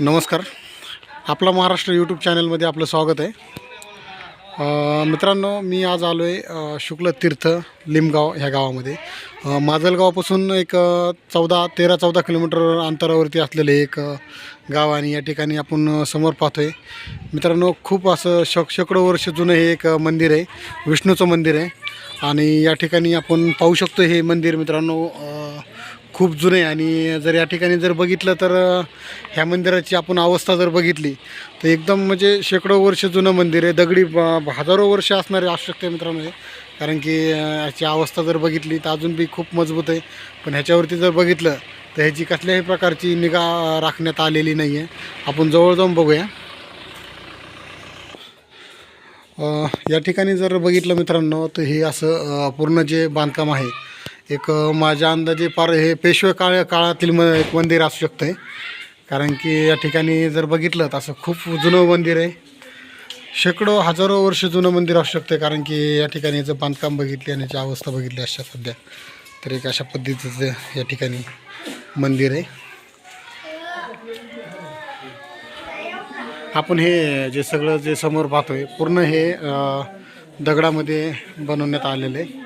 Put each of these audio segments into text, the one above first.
नमस्कार. आपला महाराष्ट्र यूट्यूब चॅनलमध्ये आपलं स्वागत आहे. मित्रांनो मी आज आलो आहे शुक्ल तीर्थ लिमगाव ह्या गावामध्ये. माजलगावापासून एक चौदा तेरा चौदा किलोमीटर अंतरावरती असलेले एक गाव आणि या ठिकाणी आपण समोर पाहतो आहे मित्रांनो खूप असं शक शेकडो वर्ष जुनं हे एक मंदिर आहे विष्णूचं मंदिर आहे. आणि या ठिकाणी आपण पाहू शकतो हे मंदिर मित्रांनो खूप जुने आहे आणि जर या ठिकाणी जर बघितलं तर ह्या मंदिराची आपण अवस्था जर बघितली तर एकदम म्हणजे शेकडो वर्ष जुनं मंदिर आहे. दगडी ब- हजारो वर्ष असणारे असू शकते मित्रांनो हे. कारण की याची ह्याची अवस्था जर बघितली तर अजून बी खूप मजबूत आहे. पण ह्याच्यावरती जर बघितलं तर ह्याची कसल्याही प्रकारची निगा राखण्यात आलेली नाही आहे आपण जवळ जाऊन बघूया. या ठिकाणी जर बघितलं मित्रांनो तर हे असं पूर्ण जे बांधकाम आहे एक माझ्या अंदाजे फार हे पेशवे काळ काळातील म एक मंदिर असू शकतं आहे कारण की या ठिकाणी जर बघितलं तर असं खूप जुनं मंदिर आहे. शेकडो हजारो वर्ष जुनं मंदिर असू शकतं कारण की या ठिकाणी याचं बांधकाम बघितली आणि याची अवस्था बघितली अशा सध्या तर एक अशा पद्धतीचं या ठिकाणी मंदिर आहे. आपण हे जे सगळं जे समोर पाहतोय पूर्ण हे दगडामध्ये बनवण्यात आलेलं आहे.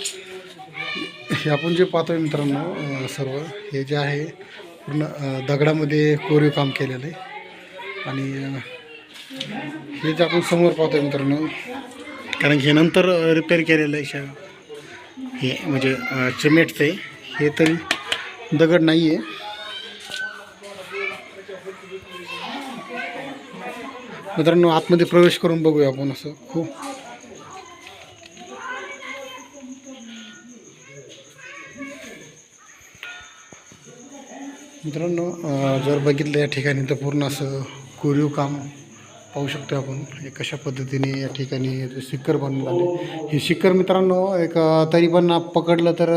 हे आपण जे पाहतोय मित्रांनो सर्व हे जे आहे पूर्ण दगडामध्ये कोरीव काम केलेलं आहे. आणि हे जे आपण समोर पाहतोय मित्रांनो कारण हे नंतर रिपेअर केलेलं आहे शा- हे म्हणजे चिमेटचं आहे. हे तरी दगड नाही आहे मित्रांनो आतमध्ये प्रवेश करून बघूया आपण असं. खूप मित्रांनो जर बघितलं या ठिकाणी तर पूर्ण असं कोरीव काम पाहू शकतो आपण. हे कशा पद्धतीने या ठिकाणी शिखर बनवून आले. हे शिखर मित्रांनो एक तरी पण पकडलं तर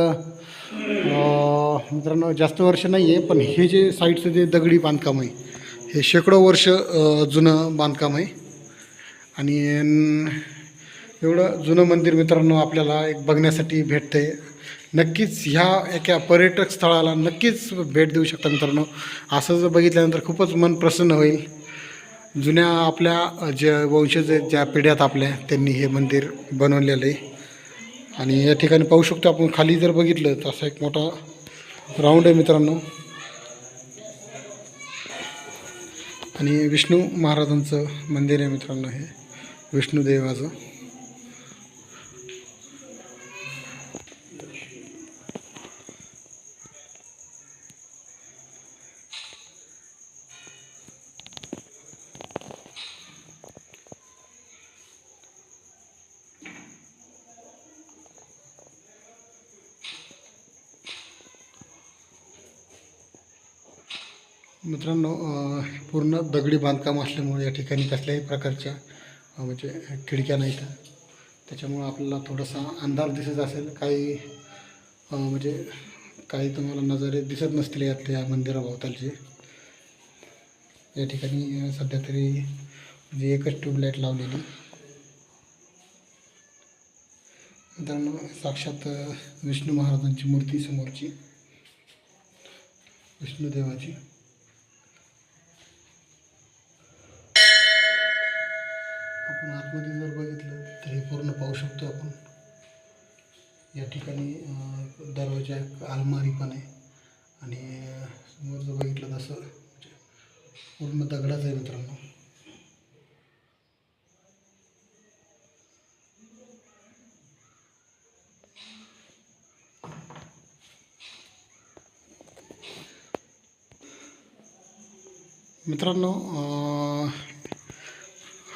मित्रांनो जास्त वर्ष नाही आहे पण हे जे साईडचं जे दगडी बांधकाम आहे हे शेकडो वर्ष जुनं बांधकाम आहे. आणि एवढं जुनं मंदिर मित्रांनो आपल्याला एक बघण्यासाठी भेटतं आहे नक्कीच ह्या एका पर्यटक स्थळाला नक्कीच भेट देऊ शकता मित्रांनो. असं जर बघितल्यानंतर खूपच मन प्रसन्न होईल. जुन्या आपल्या ज्या वंशज ज्या पिढ्यात आपल्या त्यांनी हे मंदिर बनवलेलं आहे. आणि या ठिकाणी पाहू शकतो आपण खाली जर बघितलं तर असा एक मोठा राऊंड आहे मित्रांनो. आणि विष्णू महाराजांचं मंदिर आहे मित्रांनो हे. विष्णुदेवाचं मित्रांनो पूर्ण दगडी बांधकाम असल्यामुळे या ठिकाणी कसल्याही प्रकारच्या म्हणजे खिडक्या नाहीत. त्याच्यामुळं आपल्याला थोडासा अंधार दिसत असेल. काही म्हणजे काही तुम्हाला नजारे दिसत नसतील यात त्या मंदिराभोवतालचे या ठिकाणी सध्या तरी म्हणजे एकच ट्यूबलाईट लावलेली. मित्रांनो साक्षात विष्णू महाराजांची मूर्ती समोरची. विष्णुदेवाची. आपण आतमध्ये जर बघितलं तर हे पूर्ण पाहू शकतो आपण. या ठिकाणी दरवाजा एक अलमारी पण आहे. आणि समोर जर बघितलं तसं म्हणजे पूर्ण दगडाच आहे मित्रांनो. मित्रांनो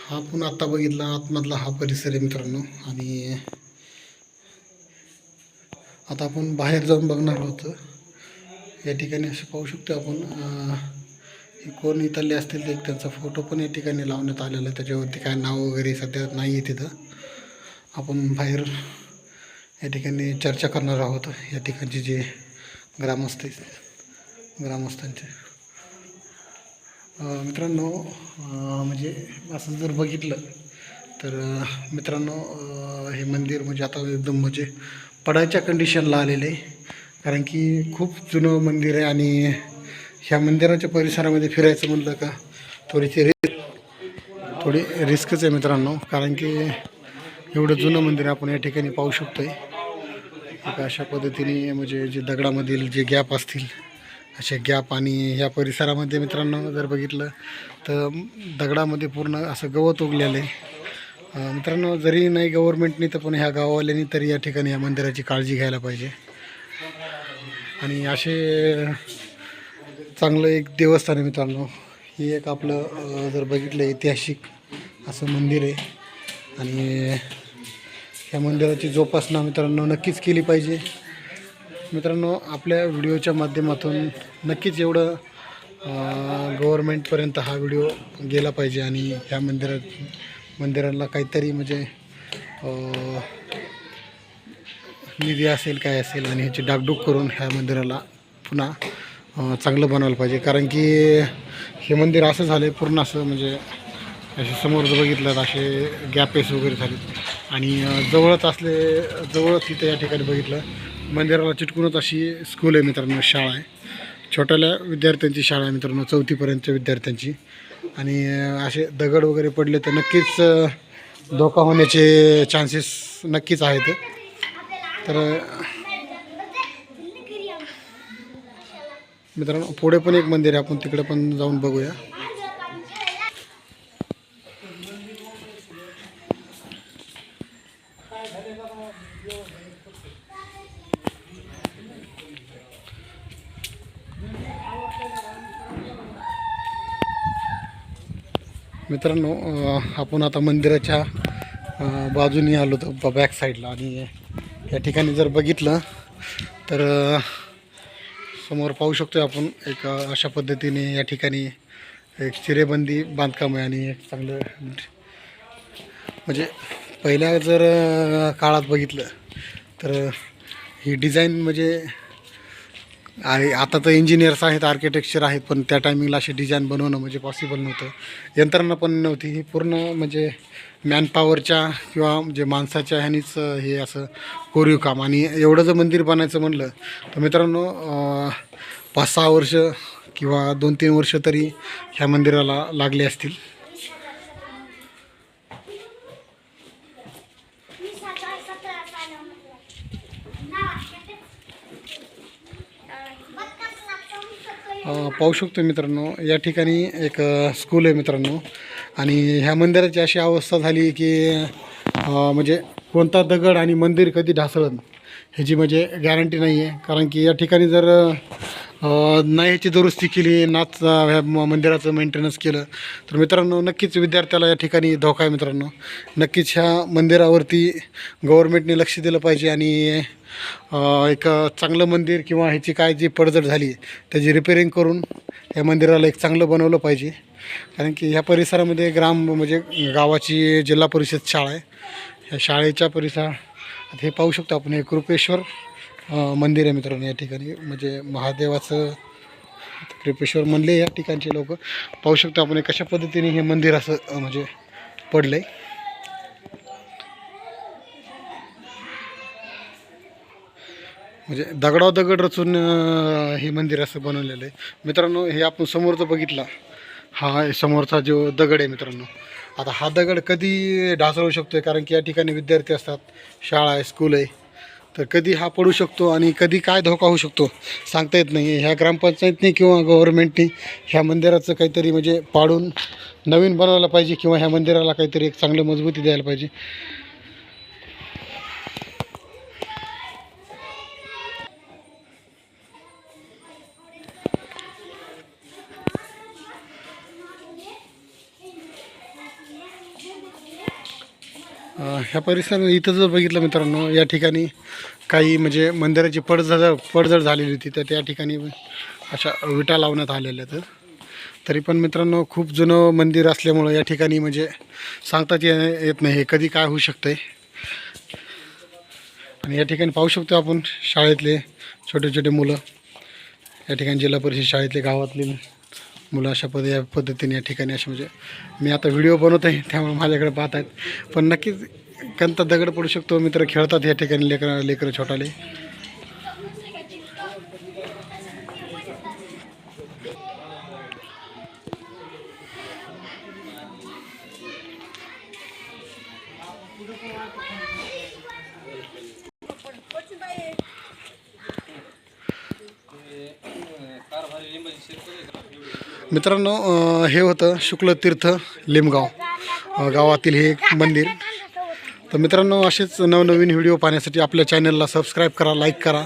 हा आपण आत्ता बघितला आतमधला हा परिसर आहे मित्रांनो. आणि आता आपण बाहेर जाऊन बघणार होतं या ठिकाणी असं पाहू शकतो आपण कोण इथले असतील ते एक त्यांचा फोटो पण या ठिकाणी लावण्यात आलेला आहे. त्याच्यावरती काय नाव वगैरे सध्या नाही आहे तिथं. आपण बाहेर या ठिकाणी चर्चा करणार आहोत. या ठिकाणचे जे ग्रामस्थ ग्रामस्थांचे. मित्रांनो म्हणजे असं जर बघितलं तर मित्रांनो हे मंदिर म्हणजे आता एकदम म्हणजे पडायच्या कंडिशनला आलेलं आहे. कारण की खूप जुनं मंदिर आहे आणि ह्या मंदिराच्या परिसरामध्ये फिरायचं म्हणलं का थोडीशी रिस्क थोडी रिस्कच आहे मित्रांनो. कारण की एवढं जुनं मंदिर आपण या ठिकाणी पाहू शकतो आहे अशा पद्धतीने म्हणजे जे दगडामधील जे गॅप असतील असे गॅप आणि ह्या परिसरामध्ये मित्रांनो जर बघितलं तर दगडामध्ये पूर्ण असं गवत उगलेलं आहे. मित्रांनो जरी नाही गव्हर्मेंटनी तर पण ह्या गाववाल्यांनी तरी या ठिकाणी या मंदिराची काळजी घ्यायला पाहिजे. आणि असे चांगलं एक देवस्थान आहे मित्रांनो. ही एक आपलं जर बघितलं ऐतिहासिक असं मंदिर आहे. आणि ह्या मंदिराची जोपासना मित्रांनो नक्कीच केली पाहिजे. मित्रांनो आपल्या व्हिडिओच्या माध्यमातून नक्कीच एवढं गव्हर्मेंटपर्यंत हा व्हिडिओ गेला पाहिजे आणि ह्या मंदिरात मंदिराला काहीतरी म्हणजे निधी असेल काय असेल आणि ह्याची डागडूग करून ह्या मंदिराला पुन्हा चांगलं बनवायला पाहिजे. कारण की हे मंदिर असं झालं आहे पूर्ण असं म्हणजे असे समोर जर बघितलं तर असे गॅपेस वगैरे झालेत. आणि जवळच असले जवळच तिथे या ठिकाणी बघितलं मंदिराला चिटकूनच अशी स्कूल आहे मित्रांनो शाळा आहे. छोट्याल्या विद्यार्थ्यांची शाळा आहे मित्रांनो चौथीपर्यंतच्या विद्यार्थ्यांची. आणि असे दगड वगैरे पडले तर नक्कीच धोका होण्याचे चान्सेस नक्कीच आहेत. तर मित्रांनो पुढे पण एक मंदिर आहे आपण तिकडे पण जाऊन बघूया. मित्रांनो आपण आता मंदिराच्या बाजूने बाजूनी आलो होतो बॅक साईडला आणि या ठिकाणी जर बघितलं तर समोर पाहू शकतो आपण एक अशा पद्धतीने या ठिकाणी एक चिरेबंदी बांधकाम आहे आणि एक चांगलं म्हणजे पहिल्या जर काळात बघितलं तर ही डिझाईन म्हणजे आहे आता तर इंजिनियर्स आहेत आर्किटेक्चर आहेत पण त्या टायमिंगला अशी डिझाईन बनवणं म्हणजे पॉसिबल नव्हतं. यंत्रणा पण नव्हती. ही पूर्ण म्हणजे मॅनपॉवरच्या किंवा म्हणजे माणसाच्या ह्यानीच हे असं कोरीव काम. आणि एवढं जर मंदिर बनायचं म्हणलं तर मित्रांनो पाच सहा वर्ष किंवा दोन तीन वर्ष तरी ह्या मंदिराला लागले असतील. पाहू शकतो मित्रांनो या ठिकाणी एक स्कूल आहे मित्रांनो. आणि ह्या मंदिराची अशी अवस्था झाली की म्हणजे कोणता दगड आणि मंदिर कधी ढासळत ह्याची म्हणजे गॅरंटी नाही आहे कारण की या ठिकाणी जर नाही ह्याची दुरुस्ती केली नाच ह्या मंदिराचं मेंटेनन्स केलं. तर मित्रांनो नक्कीच विद्यार्थ्याला या ठिकाणी धोका आहे मित्रांनो. नक्कीच ह्या मंदिरावरती गव्हर्मेंटने लक्ष दिलं पाहिजे आणि एक चांगलं मंदिर किंवा ह्याची काय जी पडझड झाली त्याची रिपेरिंग करून या मंदिराला एक चांगलं बनवलं पाहिजे. कारण की ह्या परिसरामध्ये ग्राम म्हणजे गावाची जिल्हा परिषद शाळा आहे. ह्या शाळेच्या परिसर हे पाहू शकतो आपण हे कृपेश्वर मंदिर आहे मित्रांनो या ठिकाणी. म्हणजे महादेवाचं कृपेश्वर म्हणले या ठिकाणचे लोक. पाहू शकतो आपण कशा पद्धतीने हे मंदिर असं म्हणजे पडलं आहे म्हणजे दगडाव दगड रचून हे मंदिर असं बनवलेलं आहे मित्रांनो हे आपण समोरचं बघितला. हा समोरचा जो दगड आहे मित्रांनो. आता हा दगड कधी ढासळू शकतो कारण की या ठिकाणी विद्यार्थी असतात. शाळा आहे स्कूल आहे. तर कधी हा पडू शकतो आणि कधी काय धोका होऊ शकतो सांगता येत नाही. ह्या ग्रामपंचायतने किंवा गव्हर्मेंटने ह्या मंदिराचं काहीतरी म्हणजे पाडून नवीन बनवायला पाहिजे किंवा ह्या मंदिराला काहीतरी एक चांगलं मजबूती द्यायला पाहिजे. ह्या परिसरात इथं जर बघितलं मित्रांनो या ठिकाणी काही म्हणजे मंदिराची पडझड पडझड झालेली होती तर त्या ठिकाणी अशा विटा लावण्यात आलेल्या आहेत. तरी पण मित्रांनो खूप जुनं मंदिर असल्यामुळं या ठिकाणी म्हणजे सांगताच ये- येत नाही हे कधी काय होऊ शकतं आहे आणि या ठिकाणी पाहू शकतो आपण शाळेतले छोटे छोटे मुलं या ठिकाणी जिल्हा परिषद शाळेतले गावातले. मुलं अशा पद या पद्धतीने या ठिकाणी असे म्हणजे मी आता व्हिडिओ बनवत आहे त्यामुळे माझ्याकडे पाहत आहेत पण नक्कीच कंता दगड पडू शकतो मित्र खेळतात या ठिकाणी लेकरं लेकरं छोटाले. मित्रांनो हे होतं शुक्लतीर्थ लिमगाव गावातील हे एक मंदिर. तर मित्रांनो असेच नवनवीन व्हिडिओ पाहण्यासाठी आपल्या चॅनलला सबस्क्राईब करा लाईक करा.